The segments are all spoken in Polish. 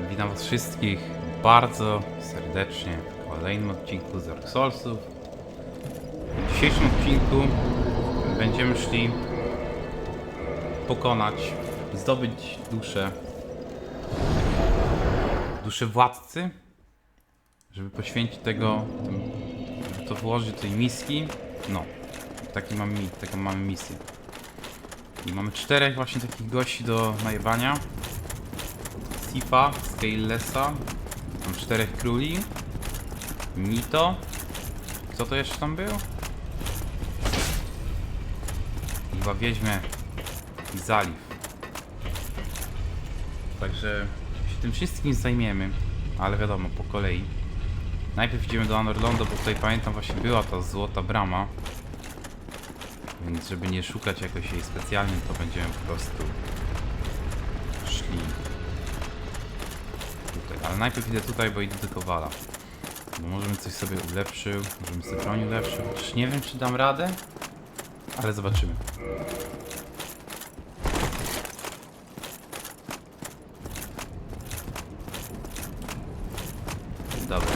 Witam was wszystkich bardzo serdecznie w kolejnym odcinku z Dark Soulsów. W dzisiejszym odcinku będziemy szli pokonać, zdobyć duszę duszę władcy, żeby poświęcić tego, to włożyć do tej miski. No, taki mam, mi- taką mamy misję. I mamy czterech właśnie takich gości do najebania. Sifa, Scalelessa, mam czterech króli, Nito, kto to jeszcze tam był? Chyba Wiedźmę i Zalif. Także się tym wszystkim zajmiemy, ale wiadomo, po kolei. Najpierw idziemy do Anorlondo, bo tutaj pamiętam właśnie była ta złota brama. Więc żeby nie szukać jakoś jej specjalnie, to będziemy po prostu Ale najpierw idę tutaj, bo idę do Kowala. Bo może bym coś sobie ulepszył, może bym sobie broń ulepszył. Chociaż nie wiem, czy dam radę, ale zobaczymy. Dobra.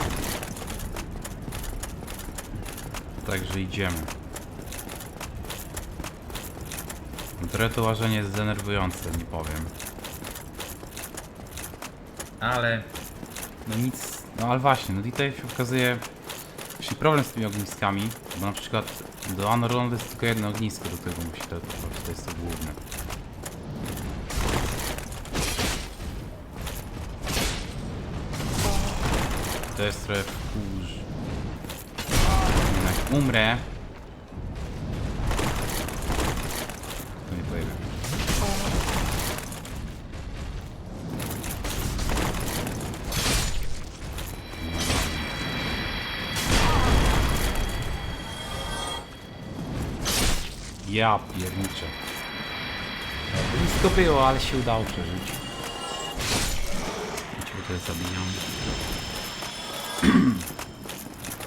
Także idziemy. Trochę to łażenie jest denerwujące, nie powiem. Ale... No nic... No ale właśnie, no tutaj się okazuje... Właśnie problem z tymi ogniskami, bo na przykład do Anorlondu jest tylko jedno ognisko, do tego musi teleportować, to jest to główne. To jest trochę wkurz. Jak umrę... To nie pojedę. Ja pierniczę. Blisko było, ale się udało przeżyć. To jest zabijamy.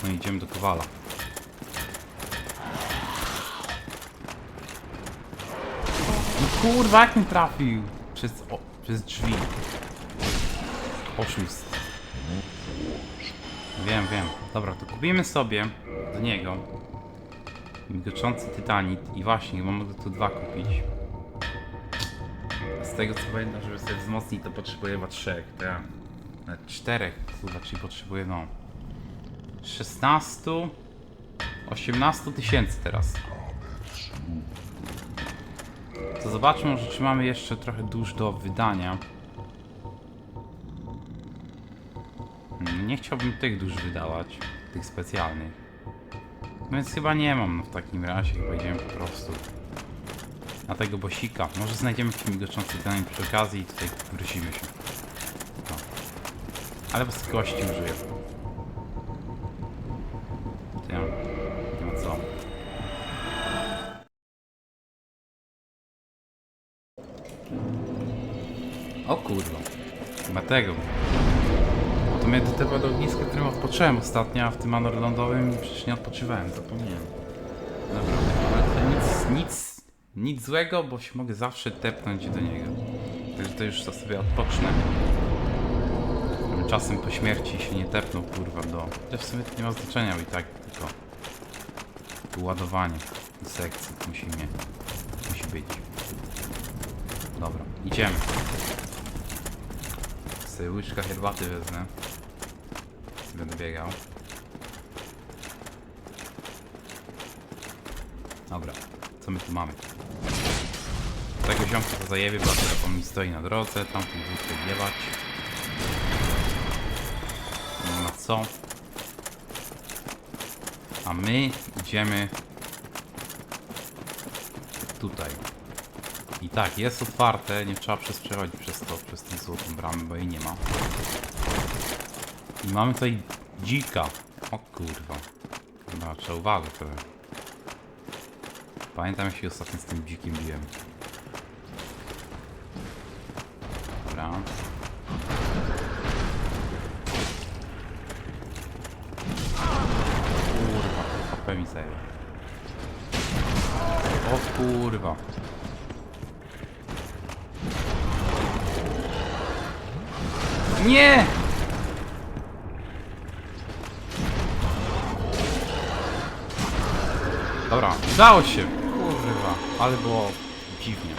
No idziemy do Kowala. No kurwa, jak mi trafił? Przez, o, przez drzwi. Oszust. Wiem, wiem. Dobra, to kupimy sobie do niego migoczący tytanit i właśnie, chyba mogę tu dwa kupić. Z tego co pamiętam, żeby sobie wzmocnić to potrzebuję chyba trzech, tak. Nawet czterech, kurwa, czyli potrzebuję no 16 18 tysięcy teraz. To zobaczmy, może czy mamy jeszcze trochę dusz do wydania. Hmm, Nie chciałbym tych dusz wydawać, tych specjalnych. Więc chyba nie mam no w takim razie, chyba idziemy po prostu na tego bosika. Może znajdziemy jakiś migoczący ten przy okazji i tutaj wrócimy się. No. Ale bez kości użyję. Nie ma co. O kurwa. Chyba tego. To mnie do tego do ogniska, odpocząłem ostatnio, w tym Anor lądowym przecież nie odpoczywałem, zapomniałem. Dobra, ale to nic, nic, nic złego, bo się mogę zawsze tepnąć do niego. Także to już to sobie odpocznę. Czasem po śmierci się nie tepnął, kurwa, do... Chociaż w sumie to nie ma znaczenia, bo i tak tylko... Ładowanie do sekcji musi mnie... musi być. Dobra, idziemy. Sobie łyżka herbaty wezmę. Będę biegał. Dobra, co my tu mamy? Tego ziomka to zajebie, bo telefon mi stoi na drodze, tam tu wódkę wjebać. Nie ma co. A my idziemy tutaj. I tak, jest otwarte, nie trzeba przez przez to, przez tę złotą bramę, bo jej nie ma. I mamy tutaj dzika. O kurwa. Chyba trzeba uważać trochę. Pamiętam jak się ostatnio z tym dzikim biłem. Dobra. Kurwa, HP mi zajęło. O kurwa. Nie! Dobra, udało się! Kurwa, ale było dziwnie.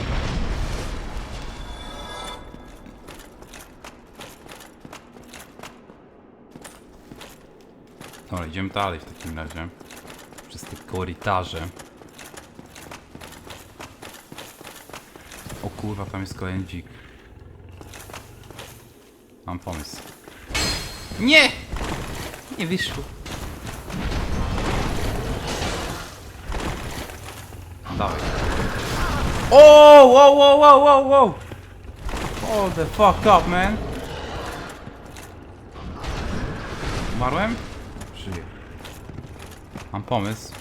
Dobra, idziemy dalej w takim razie. Przez te korytarze. O kurwa, tam jest kolejny dzik. Mam pomysł. Nie! Nie wyszło. Dawaj. O, wow, wow, wow, wow, wow! Hold the fuck up, man! Umarłem? Żyję. Mam pomysł.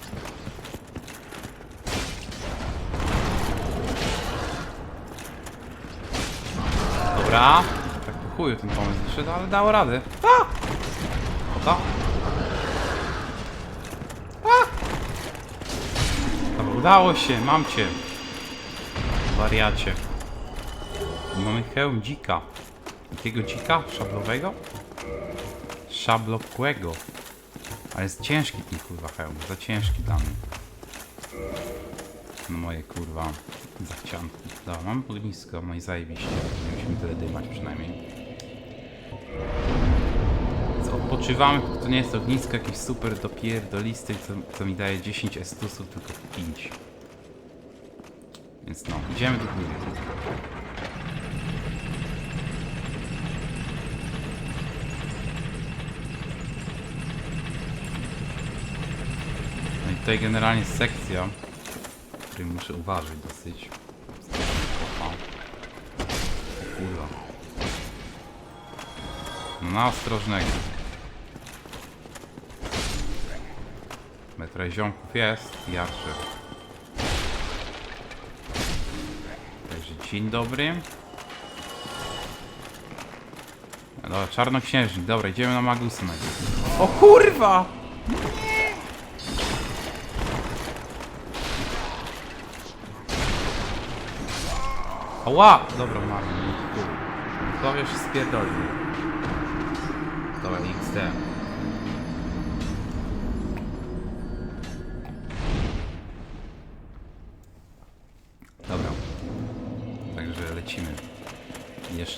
Dobra. Tak po chuju ten pomysł wyszedł, ale dało radę. A! Oto. A! Dobra, udało się, mam cię. Wariacie. Mamy hełm dzika. Jakiego dzika? Szablowego? Szablowego. Ale jest ciężki ten kurwa hełm, za ciężki dla mnie. No moje kurwa zachcianki. Dobra, mam ognisko, no i zajebiście. Musimy tyle dymać przynajmniej. Odpoczywamy, to nie jest ognisko jakieś super dopierdolisty, co, co mi daje 10 estusów, tylko 5. Więc no, idziemy do góry. No i tutaj generalnie sekcja, w której muszę uważać dosyć. Kurwa. Na ostrożnego. Metra ziomków jest, jarszy. Także dzień dobry. Dobra, czarnoksiężnik, dobra, idziemy na Magusa najpierw. O kurwa! Ała! Dobra, umarłem. To już spierdolił. Dobra, XD.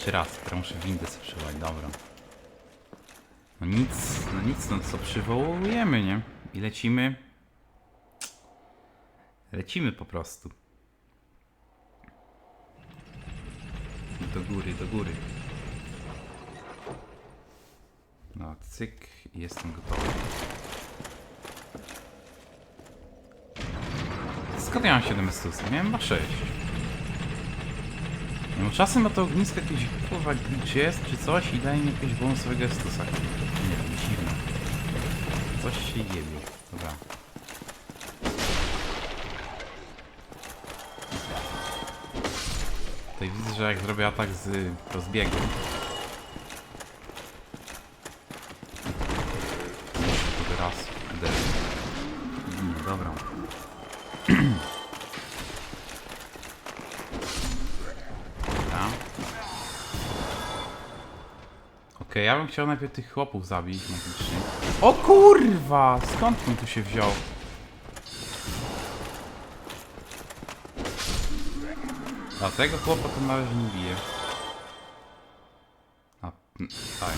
Jeszcze raz, teraz muszę windę sobie przywołać, dobra. No nic, no nic, no co przywołujemy, nie? I lecimy. Lecimy po prostu. Do góry, do góry. No, cyk jestem gotowy. Skąd ja mam 7 stusów? Miałem chyba 6. No czasem ma to ognisko jakieś kurwa jest czy coś i daje mi jakiegoś bonusowego estusa. Nie wiem, dziwne. Coś się jebie. Dobra. Tutaj widzę, że jak zrobię atak z rozbiegu. Bym chciał najpierw tych chłopów zabić magicznie. O kurwa! Skąd on tu się wziął? A tego chłopa to na razie nie bije. A, mm, tak.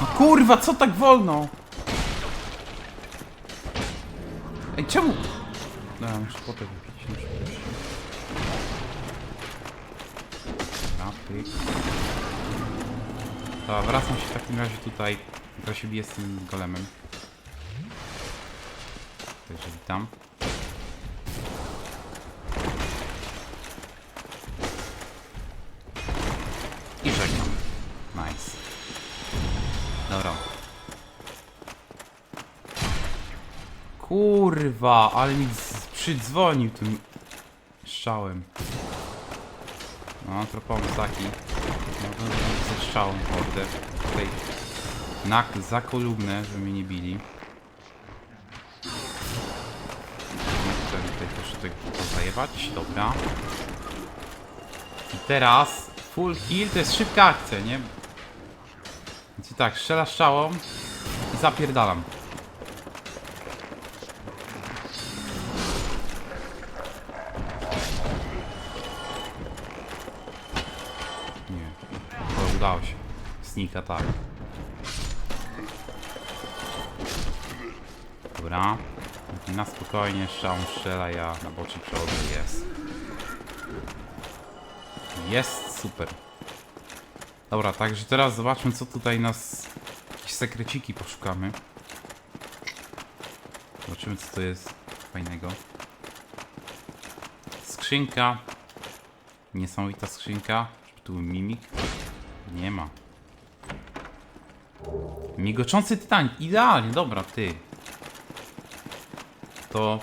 No kurwa, co tak wolno? Ej, czemu? No, muszę potem Pyk. Dobra, wracam się w takim razie tutaj. Teraz się biję z tym golemem. Także witam. I żegnam. Nice. Dobra. Kurwa, ale mi przydzwonił tym strzałem. No, to pomysł taki. No, to ze strzałem w mordę. Tutaj na, za kolumnę, żeby mnie nie bili. No, tutaj, tutaj tego to zajebać. Dobra. I teraz full heal to jest szybka akcja, nie? Więc i tak, strzela strzałą i zapierdalam. Udało się. Sneak attack. Dobra. Na spokojnie, strzałą strzela, ja na boczy przodu jest. Jest super. Dobra, także teraz zobaczmy co tutaj nas... Jakieś sekreciki poszukamy. Zobaczymy co to jest fajnego. Skrzynka. Niesamowita skrzynka. Tu mimik? Nie ma. Migoczący tytan. Idealnie, dobra, ty. To...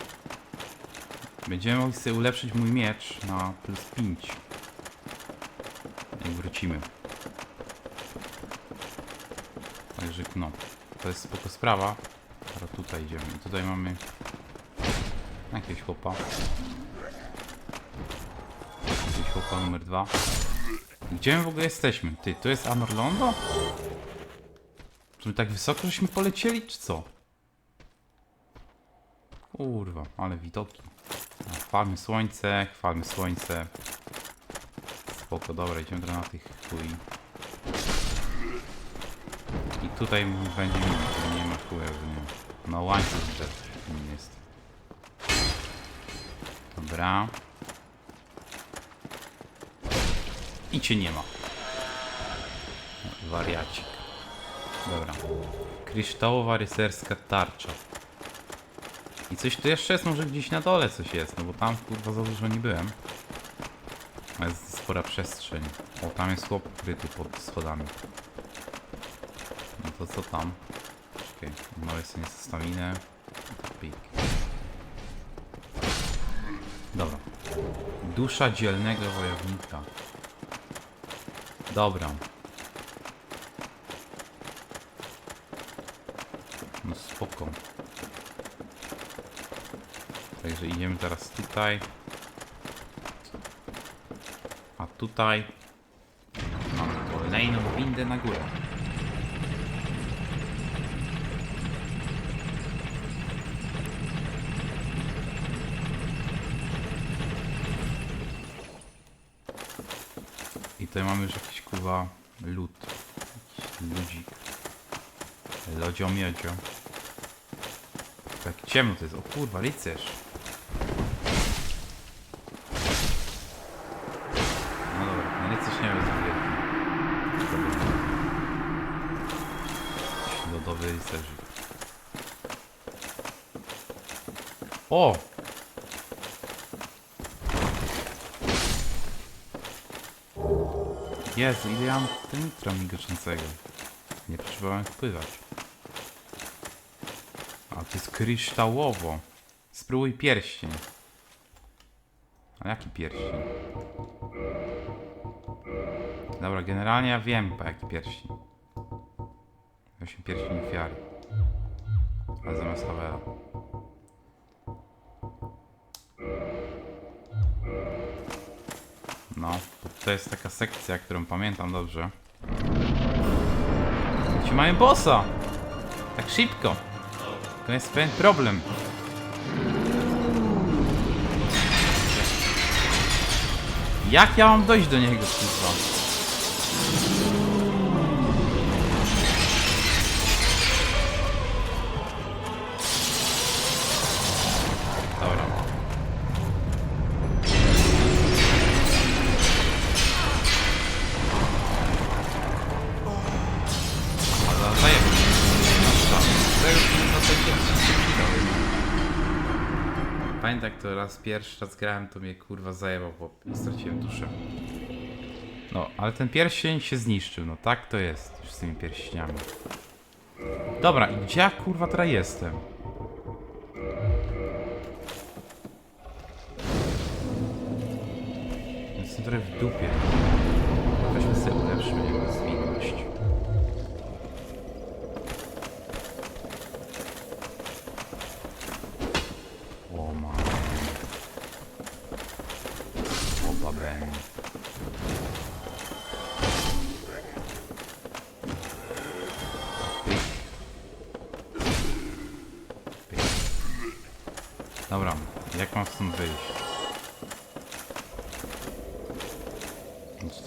Będziemy mogli sobie ulepszyć mój miecz na plus 5. Jak wrócimy. Także no, to jest spoko sprawa. Teraz tutaj idziemy. I tutaj mamy jakiegoś chłopa. Jakiegoś chłopa numer dwa. Gdzie my w ogóle jesteśmy? Ty, to jest Anorlondo? Czy my tak wysoko żeśmy polecieli, czy co? Kurwa, ale widoki. No, Chwalmy słońce, chwalmy słońce. Spoko, dobra, idziemy na tych chuj. I tutaj będzie mi, nie ma chuja, nie. No łańcuch nie jest. Dobra. I cię nie ma. Wariacik. Dobra. Kryształowa rycerska tarcza. I coś tu jeszcze jest, może gdzieś na dole coś jest, no bo tam kurwa za dużo nie byłem. A Jest spora przestrzeń. O, tam jest chłop ukryty pod schodami. No to co tam? Czekaj, mamy sobie staminę. Pik. Dobra. Dusza dzielnego wojownika. Dobra. No spoko. Także idziemy teraz tutaj. A tutaj mamy kolejną windę na górę. I tutaj mamy już jakiś kurwa lód. Ludzik. Lodzio. Tak ciemno to jest. O kurwa, rycerz. No dobra, rycerz nie wielki. Jakiś Lodowy rycerzyk. O! Jezu, ile ja mam nitra migoczącego. Nie potrzebowałem wpływać. A to jest kryształowo. Spróbuj pierścień. A jaki pierścień? Dobra, generalnie ja wiem po jaki pierścień. Właśnie pierścień ofiary. Ale zamiast Hawela. No, to, jest taka sekcja, którą pamiętam dobrze. Ci mają bossa! Tak szybko! To jest pewien problem. Jak ja mam dojść do niego, kurwa? Pamiętam jak to raz pierwszy raz grałem, to mnie kurwa zajebał, bo straciłem duszę. No, ale ten pierścień się zniszczył, no tak to jest już z tymi pierścieniami. Dobra, i gdzie ja kurwa teraz jestem? Jestem trochę w dupie.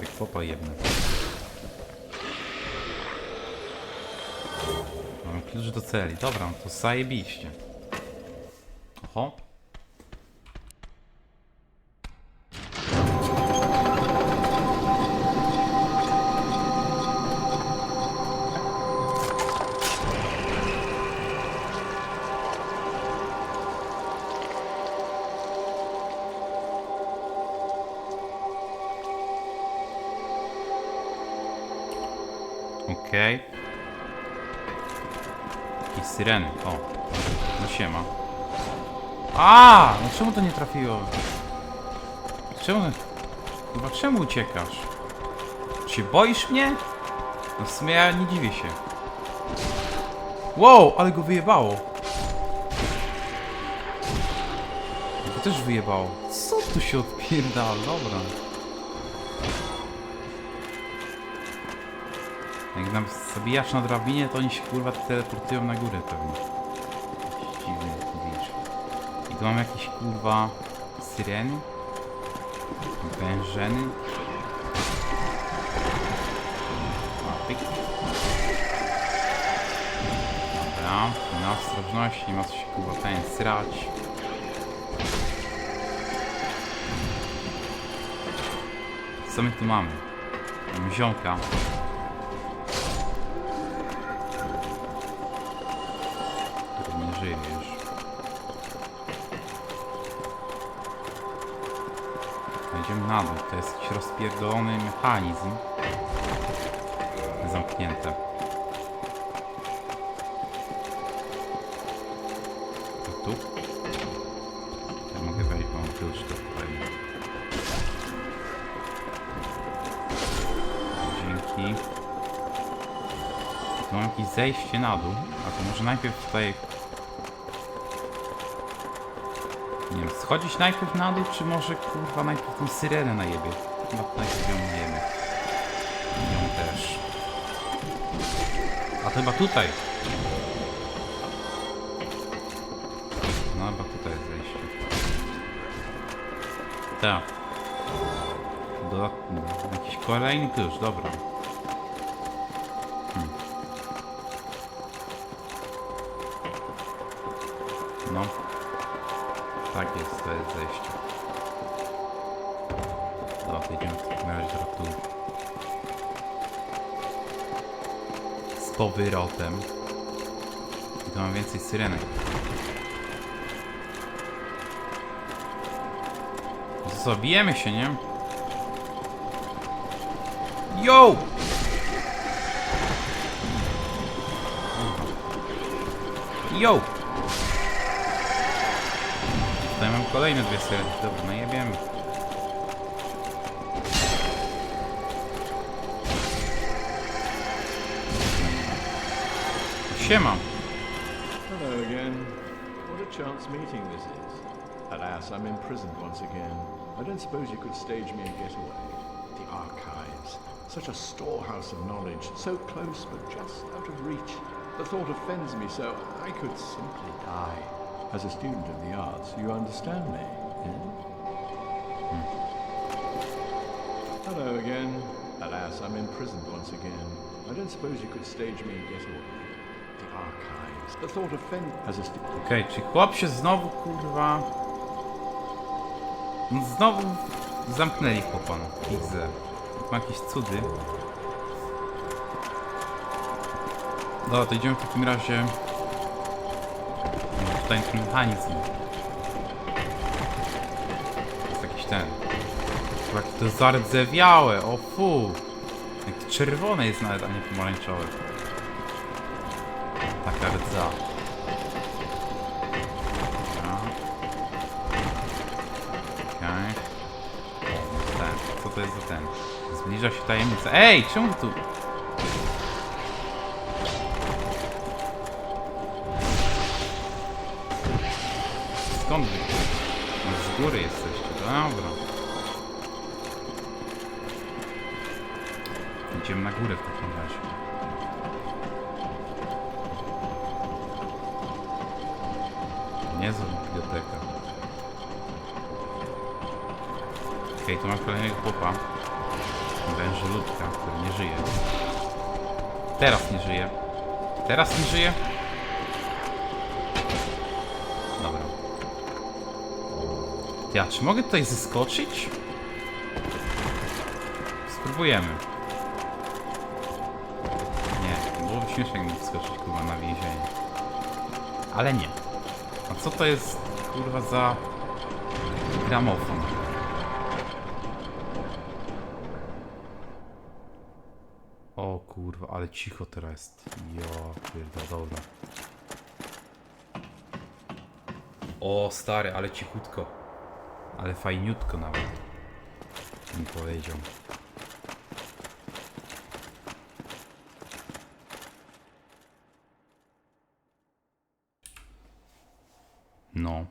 Tak popa jedne. Mam klucz do celi. Dobra, no to zajebiście. Oho. Siema. A, No czemu to nie trafiło? Czemu... Chyba czemu uciekasz? Czy boisz mnie? No w sumie ja nie dziwię się. Wow, ale go wyjebało. Go też wyjebało. Co tu się odpierdala? Dobra. Jak nam zabijasz na drabinie, to oni się kurwa teleportują na górę pewnie. Tu mam jakieś kurwa syreny? Wężeny? Pyk. Dobra, na ostrożności, ma co się kurwa ten srać. Co my tu mamy? Mamy. Dół. To jest jakiś rozpierdolony mechanizm. Zamknięte. To tu? Ja mogę wejść, bo mam klucz pewnie. Dzięki. Tu mam jakieś zejście na dół, a to może najpierw tutaj... Nie wiem, schodzić najpierw na dół, czy może kurwa najpierw tą syrenę na jebie? Chyba najpierw ją najemy. I ją też. A to chyba tutaj. No chyba tutaj jest zejście. Tak. Dodatny. Jakiś kolejny klucz, dobra. Jest, to jest zejście. Dobra, to idziemy w takim razie do tu. Z powrotem. I tu mam więcej syrenek. No to co, bijemy się, nie? Yo! Yo! Kolejne dwie serie. Dobra, no jebiemy. Siema. Hello again. What a chance meeting this is. Alas, I'm imprisoned once again. I don't suppose you could stage me a getaway. The archives. Such a storehouse of knowledge. So close, but just out of reach. The thought offends me so I could simply die. As a student of the arts, you understand me? eh? Hello again. Alas, I'm imprisoned once again. I don't suppose you could stage me a getaway. The archives. The thought offends as a student. Okej, czy chłop się znowu kurwa... No Znowu zamknęli chłopa, no. XZ. Ma jakieś cudy. Dobra, to idziemy w takim razie... Ten mechanizm. Jest jakiś ten. Jakie to zardzewiałe, o fu! Jak to czerwone jest nawet, a nie pomarańczowe. Taka rdza. Okej. Co to jest za ten? Zbliża się tajemnica. Ej, czemu tu? Góry jesteście, dobra. Idziemy na górę w takim razie. Niezła biblioteka. Okej, tu mam kolejnego chłopa. Wężoludka, który nie żyje. Teraz nie żyje. Teraz nie żyje? Ja, czy mogę tutaj zeskoczyć? Spróbujemy. Nie, byłoby śmiesznie jakbym wskoczyć kurwa na więzienie. Ale nie. A co to jest kurwa za gramofon? O kurwa, ale cicho teraz jest. Jo, pierdolę, dobra. O stary, ale cichutko. Ale fajniutko nawet. Mi powiedział. No.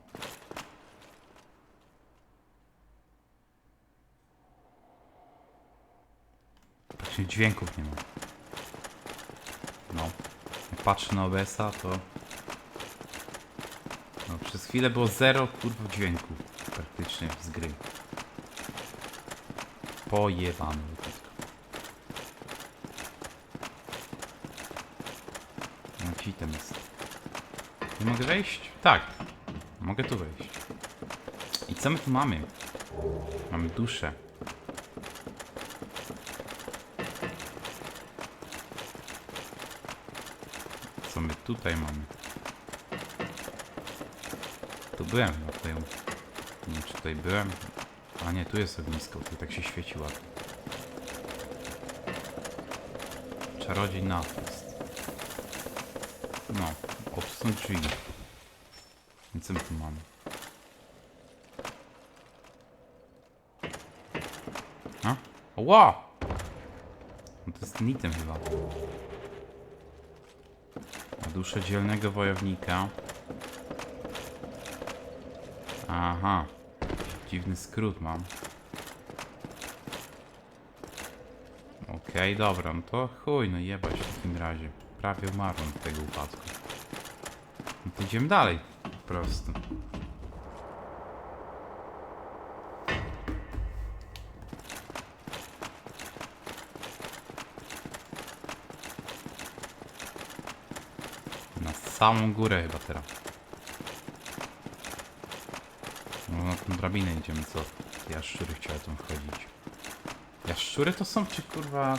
Praktycznie dźwięków nie ma. No. Jak patrzę na OBS-a, to... No, przez chwilę było zero kurwa dźwięku. Praktycznie z gry. Wszystko. No tam jest. Nie mogę wejść? Tak. Mogę tu wejść. I co my tu mamy? Mamy duszę. Co my tutaj mamy? Tu byłem, no tutaj. Nie wiem, czy tutaj byłem. A nie, tu jest ognisko, tu tak się świeci ładnie. Czarodziej naprost. No, obsunąć drzwi. I co my tu mamy? A? Ła! No to jest ten item chyba. Duszę dzielnego wojownika. Aha. Dziwny skrót mam. Okej, dobra, no to chuj, no jebać w takim razie. Prawie umarłem z tego upadku. No to idziemy dalej. Po prostu. Na samą górę chyba teraz. No na tą drabinę idziemy, co? Jaszczury chciały tam wchodzić. Jaszczury to są, czy kurwa...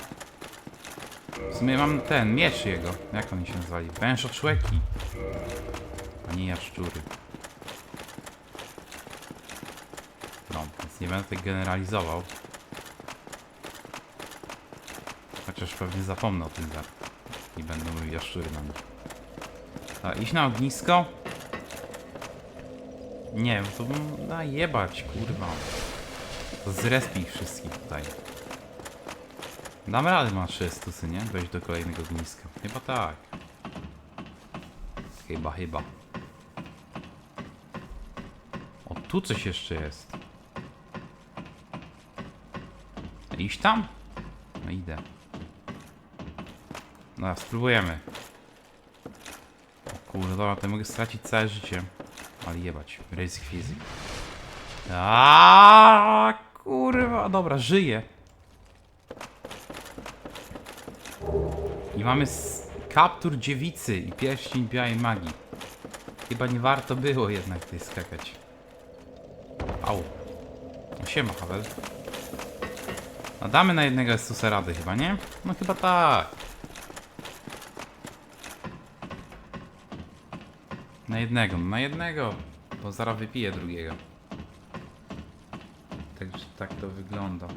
W sumie mam ten, miecz jego. Jak oni się nazwali? Wężoczłeki. A nie jaszczury. No, więc nie będę tak generalizował. Chociaż pewnie zapomnę o tym za. I będą jaszczury na nich. A, iść na ognisko? Nie wiem, to bym... Da jebać, kurwa. To zrespi ich wszystkich tutaj. Dam radę ma 300, nie? Wejść do kolejnego ogniska. Chyba tak. Chyba, chyba. O, tu coś jeszcze jest. Iść tam? No idę. No, spróbujemy. O kurde, dobra, to mogę stracić całe życie. Ale jebać. Race Physic. Aaaa, kurwa, dobra, żyję. I mamy kaptur dziewicy i pierścień białej magii. Chyba nie warto było jednak tutaj skakać. Au. No siema, Havel. No damy na jednego Estusa rady chyba, nie? No chyba tak. Na jednego, na jednego. Bo zaraz wypiję drugiego. Także tak to wygląda.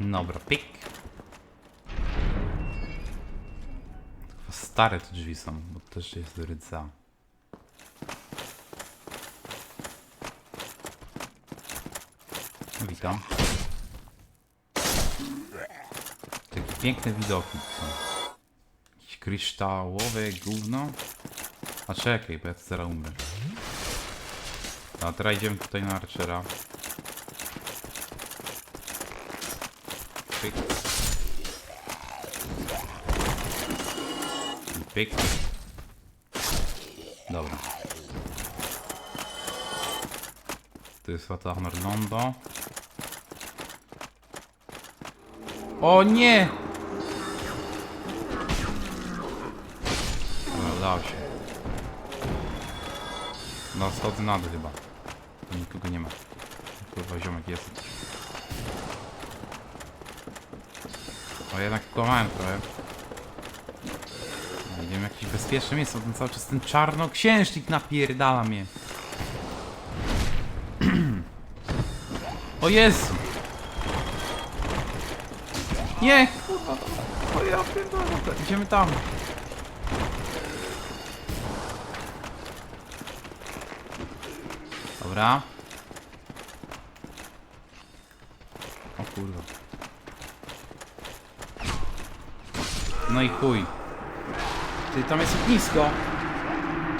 Dobra, pik. Stare te drzwi są, bo też jest rydza. Witam. Takie piękne widoki są. Kryształowe gówno. A czekaj, bo ja zaraz umrę. A teraz idziemy tutaj na Archera. pyk. Pyk. Dobra. To jest Fata Norlondo. O nie! Udało się. No, schodzę na dół chyba. Tu nikogo nie ma. Kurwa, ziomek jest. O, jednak kłamałem trochę. No, idziemy jakieś bezpieczne miejsce, ten cały czas ten czarnoksiężnik napierdala mnie. o Jezu! Nie! O ja pierdolę, idziemy tam. Dobra. O kurwa. No i chuj. Ty tam jest ognisko.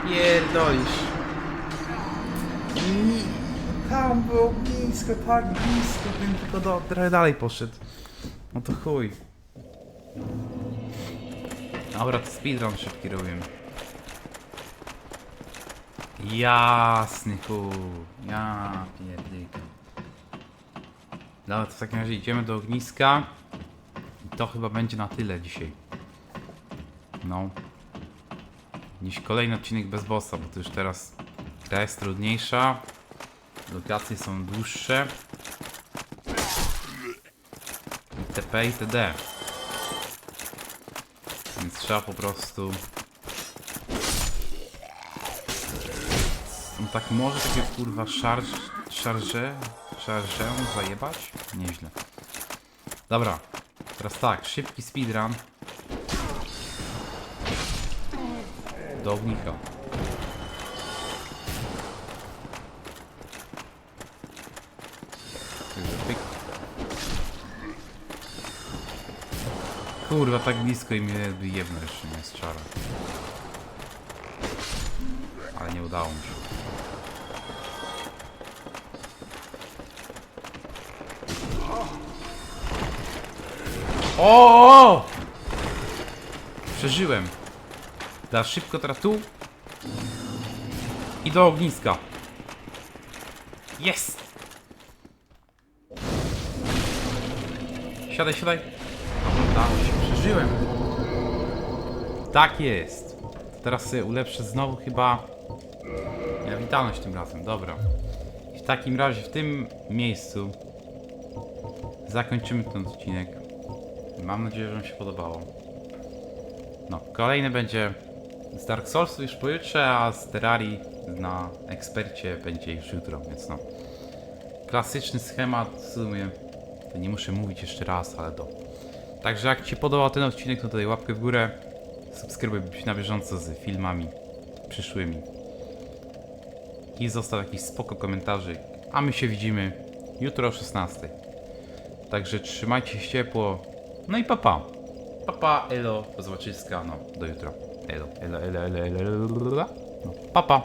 Pierdolisz. Ni- Tam było ognisko, tak blisko, bym tylko do, trochę dalej poszedł. No to chuj. Dobra, to speedrun szybki robimy. Jasny chuj. Ja pierdyka. Dobra, to w takim razie idziemy do ogniska. I to chyba będzie na tyle dzisiaj. No. Dziś kolejny odcinek bez bossa, bo to już teraz gra jest trudniejsza. Lokacje są dłuższe. itp. itd. Więc trzeba po prostu... On tak może takie kurwa szarż... szarże... szarżę zajebać? Nieźle. Dobra. Teraz tak, szybki speedrun. Do ognika. Kurwa, tak blisko i mnie jebno jeszcze nie jest czara. Ale nie udało mi się. O! Przeżyłem. Da szybko teraz tu. I do ogniska. Jest! Siadaj, siadaj. Udało się, przeżyłem. Tak jest. Teraz sobie ulepszę znowu chyba... Witalność tym razem, dobra. W takim razie w tym miejscu zakończymy ten odcinek. Mam nadzieję, że Wam się podobało. No, kolejny będzie z Dark Soulsu już pojutrze, a z Terrarii na ekspercie będzie już jutro, więc no. Klasyczny schemat, w sumie to nie muszę mówić jeszcze raz, ale to. Także jak Ci podobał ten odcinek, to daj łapkę w górę, subskrybuj, by być na bieżąco z filmami przyszłymi. I zostaw jakiś spoko komentarzy, a my się widzimy jutro o 16. Także trzymajcie się ciepło, no i papa. Papa, elo, do zobaczyska, no, do jutra. Elo, elo, elo, elo, elo, elo, elo, no, papa.